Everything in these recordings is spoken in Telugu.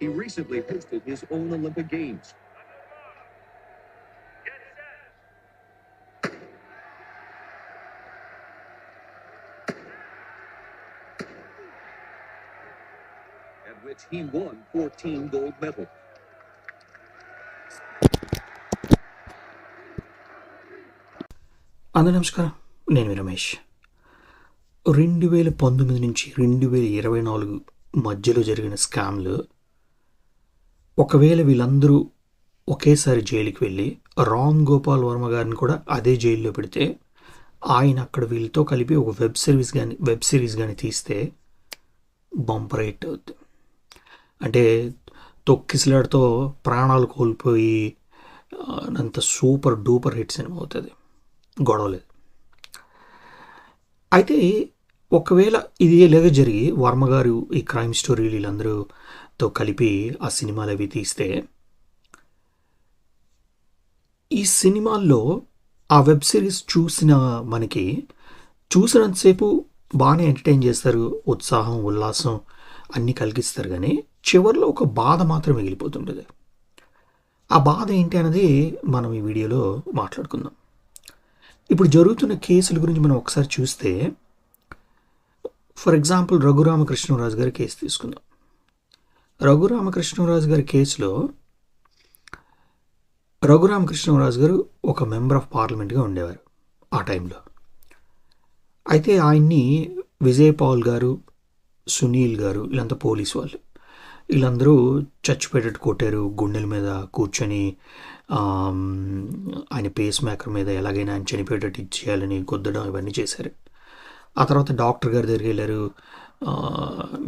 He recently hosted his own Olympic Games. At which he won 14 gold medals. అందరూ నమస్కారం నేను రమేష్ రెండు వేల పంతొమ్మిది నుంచి రెండు వేల ఇరవై నాలుగు మధ్యలో జరిగిన స్కామ్లు ఒకవేళ వీళ్ళందరూ ఒకేసారి జైలుకి వెళ్ళి రామ్ గోపాల్ వర్మ గారిని కూడా అదే జైల్లో పెడితే ఆయన అక్కడ వీళ్ళతో కలిపి ఒక వెబ్ సిరీస్ కానీ వెబ్ సిరీస్ కానీ తీస్తే బంపర్ హిట్ అవుద్ది. అంటే తొక్కిసలాడుతో ప్రాణాలు కోల్పోయి అంత సూపర్ డూపర్ హిట్ సినిమా అవుతుంది. గొడవలేదు. అయితే ఒకవేళ ఇది ఇలాగే జరిగి వర్మ గారు ఈ క్రైమ్ స్టోరీలు తో కలిపి ఆ సినిమాలు అవి తీస్తే ఈ సినిమాల్లో ఆ వెబ్ సిరీస్ చూసిన మనకి చూసినంతసేపు బాగానే ఎంటర్టైన్ చేస్తారు. ఉత్సాహం ఉల్లాసం అన్నీ కలిగిస్తారు కానీ చివరిలో ఒక బాధ మాత్రం మిగిలిపోతుంటుంది. ఆ బాధ ఏంటి అనేది మనం ఈ వీడియోలో మాట్లాడుకుందాం. ఇప్పుడు జరుగుతున్న కేసుల గురించి మనం ఒకసారి చూస్తే ఫర్ ఎగ్జాంపుల్ రఘురామకృష్ణరాజు గారి కేసు తీసుకుందాం. రఘురామకృష్ణరాజు గారి కేసులో రఘురామకృష్ణరాజు గారు ఒక మెంబర్ ఆఫ్ పార్లమెంట్గా ఉండేవారు ఆ టైంలో. అయితే ఆయన్ని విజయ్ పాల్ గారు సునీల్ గారు వీళ్ళంతా పోలీస్ వాళ్ళు. వీళ్ళందరూ చచ్చిపోయేటట్టు కొట్టారు గుండెల మీద కూర్చొని ఆయన పేస్ మేకర్ మీద ఎలాగైనా ఆయన చనిపోయేటట్టు ఇచ్చేయాలని గుద్దడం ఇవన్నీ చేశారు. ఆ తర్వాత డాక్టర్ గారి దగ్గరికి వెళ్ళారు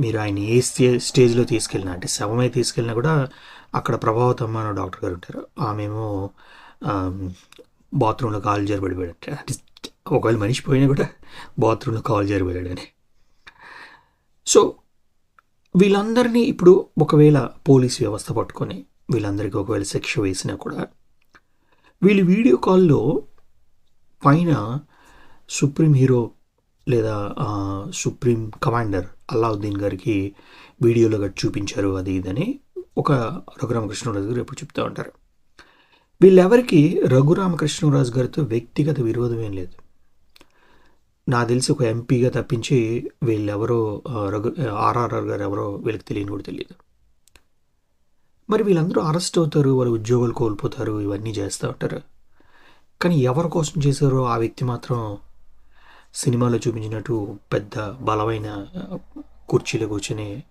మీరు ఆయన ఏ స్టే స్టేజ్లో తీసుకెళ్ళినా అంటే శవమై తీసుకెళ్ళినా కూడా అక్కడ ప్రభావతమ్మ అనే డాక్టర్ గారు ఉంటారు. ఆమెమో బాత్రూంలో కాలు జరబడిపోయాడు అంటే ఒకవేళ మనిషి పోయినా కూడా బాత్రూంలో కాలు జరబడాడని సో వీళ్ళందరినీ ఇప్పుడు ఒకవేళ పోలీస్ వ్యవస్థ పట్టుకొని వీళ్ళందరికీ ఒకవేళ శిక్ష వేసినా కూడా వీళ్ళు వీడియో కాల్లో పైన సుప్రీం హీరో లేదా సుప్రీం కమాండర్ అల్లావుద్దీన్ గారికి వీడియోలో గట్టి చూపించారు అది ఇదని ఒక రఘురామకృష్ణరాజు గారు ఎప్పుడు చెప్తూ ఉంటారు. వీళ్ళెవరికి రఘురామకృష్ణరాజు గారితో వ్యక్తిగత విరోధం ఏం లేదు. నా తెలిసి ఒక ఎంపీగా తప్పించి వీళ్ళెవరో రఘు ఆర్ఆర్ఆర్ గారు ఎవరో వీళ్ళకి తెలియని కూడా తెలియదు. మరి వీళ్ళందరూ అరెస్ట్ అవుతారు వాళ్ళ ఉద్యోగాలు కోల్పోతారు ఇవన్నీ చేస్తూ ఉంటారు. కానీ ఎవరి కోసం చేశారో ఆ వ్యక్తి మాత్రం సినిమాలో చూపించినట్టు పెద్ద బలమైన కుర్చీలో కూర్చొని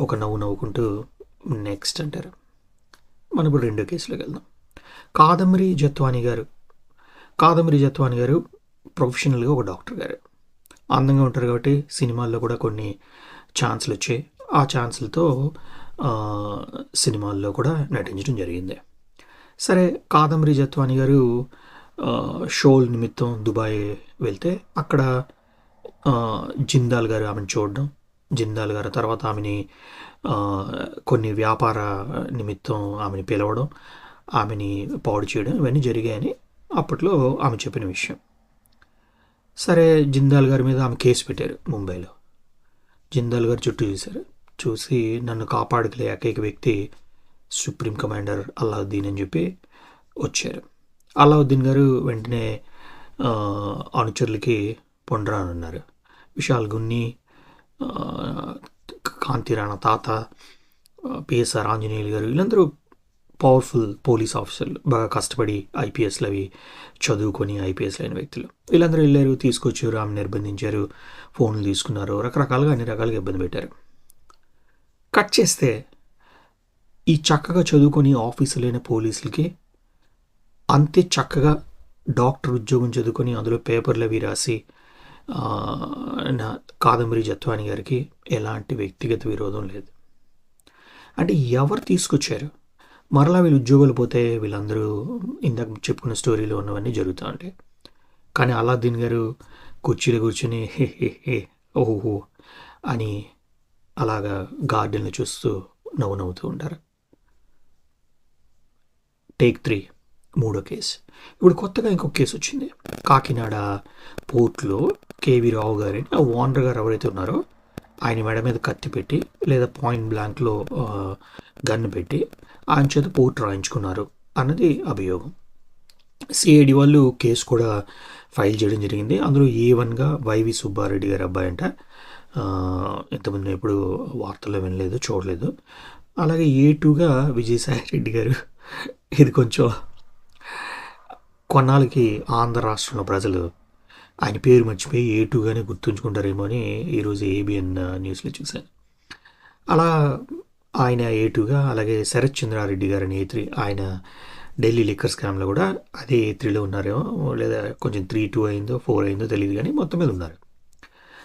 ఒక నవ్వు నవ్వుకుంటూ నెక్స్ట్ అంటారు. మనం ఇప్పుడు రెండో కేసులోకి వెళ్దాం. కాదంబరి జత్వాని గారు. కాదంబరి జత్వాని గారు ప్రొఫెషనల్గా ఒక డాక్టర్ గారు. అందంగా ఉంటారు కాబట్టి సినిమాల్లో కూడా కొన్ని ఛాన్సులు వచ్చాయి. ఆ ఛాన్సులతో సినిమాల్లో కూడా నటించడం జరిగింది. సరే కాదంబరి జత్వాని గారు షోల్ నిమిత్తం దుబాయ్ వెళ్తే అక్కడ జిందాల్ గారు ఆమెను చూడడం జిందాల్ గారు తర్వాత ఆమెని కొన్ని వ్యాపార నిమిత్తం ఆమెని పిలవడం ఆమెని పాడు చేయడం ఇవన్నీ జరిగాయని అప్పట్లో ఆమె చెప్పిన విషయం. సరే జిందాల్ గారి మీద ఆమె కేసు పెట్టారు ముంబైలో. జిందాల్ గారు చుట్టూ చూశారు. చూసి నన్ను కాపాడగలే ఏకైక వ్యక్తి సుప్రీం కమాండర్ అల్లావుద్దీన్ అని చెప్పి వచ్చారు. అలావుద్దీన్ గారు వెంటనే అనుచరులకి పొండరానున్నారు. విశాల్ గున్ని ఆ, కాంతిరాణ తాత పిఎస్ఆర్ ఆంజనేయులు గారు వీళ్ళందరూ పవర్ఫుల్ పోలీస్ ఆఫీసర్లు. బాగా కష్టపడి ఐపీఎస్లు అవి చదువుకొని ఐపీఎస్ అయిన వ్యక్తులు. వీళ్ళందరూ వెళ్ళారు తీసుకొచ్చారు ఆమె నిర్బంధించారు ఫోన్లు తీసుకున్నారు రకరకాలుగా అన్ని రకాలుగా ఇబ్బంది పెట్టారు. కట్ చేస్తే ఈ చక్కగా చదువుకొని ఆఫీసులైన పోలీసులకి అంతే చక్కగా డాక్టర్ ఉద్యోగం చదువుకొని అందులో పేపర్లు అవి రాసి నా కాదంబరి జత్వాని గారికి ఎలాంటి వ్యక్తిగత విరోధం లేదు. అంటే ఎవరు తీసుకొచ్చారు? మరలా వీళ్ళు ఉద్యోగాలు పోతే వీళ్ళందరూ ఇందాక చెప్పుకున్న స్టోరీలో ఉన్నవన్నీ జరుగుతూ ఉంటాయి. కానీ అలాద్దీన్ గారు కుర్చీలో కూర్చొని హే హే హే ఓహో అని అలాగా గార్డెన్లు చూస్తూ నవ్వు నవ్వుతూ ఉంటారు. Take three. మూడో కేసు. ఇప్పుడు కొత్తగా ఇంకొక కేసు వచ్చింది. కాకినాడ పోర్ట్లో కేవీ రావు గారిని ఆ ఓనర్ గారు ఎవరైతే ఉన్నారో ఆయన మెడ మీద కత్తి పెట్టి లేదా పాయింట్ బ్లాంక్లో గన్ను పెట్టి ఆయన చేత పోర్ట్ రాయించుకున్నారు అన్నది అభియోగం. సిఐడి వాళ్ళు కేసు కూడా ఫైల్ చేయడం జరిగింది. అందులో ఏ వన్గా వైవి సుబ్బారెడ్డి గారి అబ్బాయి అంట. ఇంతకుముందు ఎప్పుడు వార్తల్లో వినలేదు చూడలేదు. అలాగే ఏ టూగా విజయసాయి రెడ్డి గారు ఇది కొంచెం కొన్నాళ్ళకి ఆంధ్ర రాష్ట్రంలో ప్రజలు ఆయన పేరు మర్చిపోయి ఏ టూగానే గుర్తుంచుకుంటారేమో అని ఈరోజు ఏబిఎన్ న్యూస్లో చూశాను. అలా ఆయన ఏ టూగా అలాగే శరత్ చంద్రారెడ్డి గారు అని ఏ త్రీ ఆయన ఢిల్లీ లిక్కర్ స్కామ్లో కూడా అదే ఏ త్రీలో ఉన్నారేమో లేదా కొంచెం త్రీ టూ అయిందో ఫోర్ అయిందో తెలియదు కానీ మొత్తం మీద ఉన్నారు.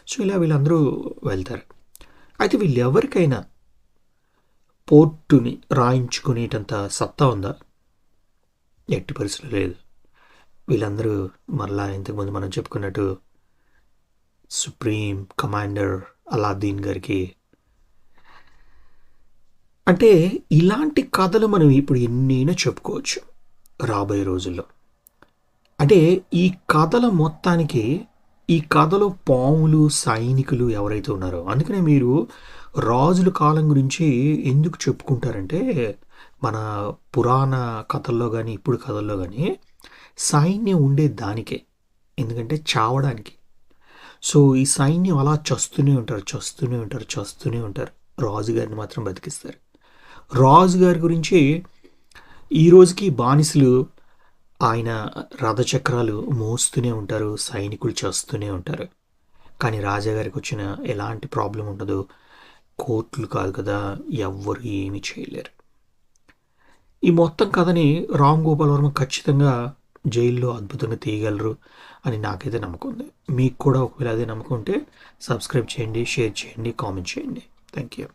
సో ఇలా వీళ్ళందరూ వెళ్తారు. అయితే వీళ్ళు ఎవరికైనా పోర్టుని రాయించుకునేటంత సత్తా ఉందా? ఎట్టి పరిస్థితులు లేదు. వీళ్ళందరూ మరలా ఇంతకుముందు మనం చెప్పుకున్నట్టు సుప్రీం కమాండర్ అలాద్దీన్ గారికి అంటే ఇలాంటి కథలు మనం ఇప్పుడు ఎన్నైనా చెప్పుకోవచ్చు రాబోయే రోజుల్లో. అంటే ఈ కథల మొత్తానికి ఈ కథలో పాములు సైనికులు ఎవరైతే ఉన్నారో అందుకనే మీరు రాజుల కాలం గురించి ఎందుకు చెప్పుకుంటారంటే మన పురాణ కథల్లో కానీ ఇప్పుడు కథల్లో కానీ సైన్యం ఉండే దానికే ఎందుకంటే చావడానికి. సో ఈ సైన్యం అలా చస్తూనే ఉంటారు చస్తూనే ఉంటారు చస్తూనే ఉంటారు. రాజుగారిని మాత్రం బతికిస్తారు. రాజుగారి గురించి ఈ రోజుకి బానిసలు ఆయన రథచక్రాలు మోస్తూనే ఉంటారు సైనికులు చేస్తూనే ఉంటారు. కానీ రాజాగారికి వచ్చిన ఎలాంటి ప్రాబ్లం ఉండదు. కోర్టులు కాదు కదా ఎవ్వరు ఏమీ చేయలేరు. ఈ మొత్తం కథని రామ్ గోపాల్ వర్మ ఖచ్చితంగా జైల్లో అద్భుతంగా తీయగలరు అని నాకైతే నమ్మకం ఉంది. మీకు కూడా ఒకవేళ అదే నమ్మకం ఉంటే సబ్స్క్రైబ్ చేయండి షేర్ చేయండి కామెంట్ చేయండి. Thank you